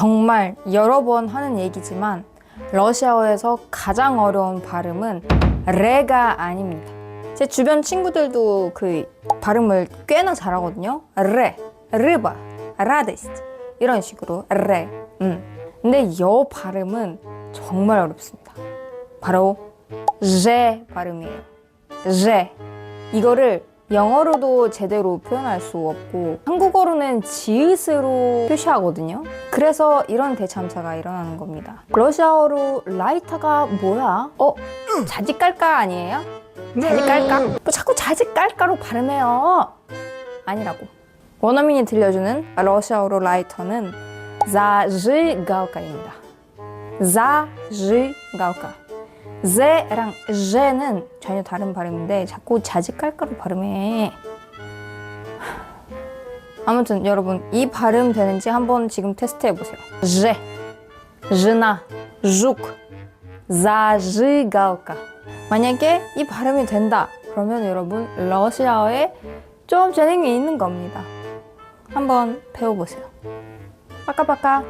정말 여러 번 하는 얘기지만 러시아어에서 가장 어려운 발음은 레가 아닙니다. 제 주변 친구들도 그 발음을 꽤나 잘하거든요. 레, 르바, 라데스트 이런 식으로 레. 음. 근데 여 발음은 정말 어렵습니다. 바로 제 발음이에요. 제. 이거를 영어로도 제대로 표현할 수 없고 한국어로는 지읒으로 표시하거든요. 그래서 이런 대참사가 일어나는 겁니다. 러시아어로 라이터가 뭐야? 어? 자지 깔까 아니에요? 자지 깔까? 뭐 자꾸 자지 깔까로 발음해요. 아니라고. 원어민이 들려주는 러시아어로 라이터는 자지갈까입니다. 자지갈까. 제랑 제는 전혀 다른 발음인데 자꾸 자지깔깔로 발음해. 아무튼 여러분 이 발음 되는지 한번 지금 테스트 해보세요. 제, жена, жук, зажигалка. 만약에 이 발음이 된다 그러면 여러분 러시아어에 좀 재능이 있는 겁니다. 한번 배워보세요. 빠까빠까.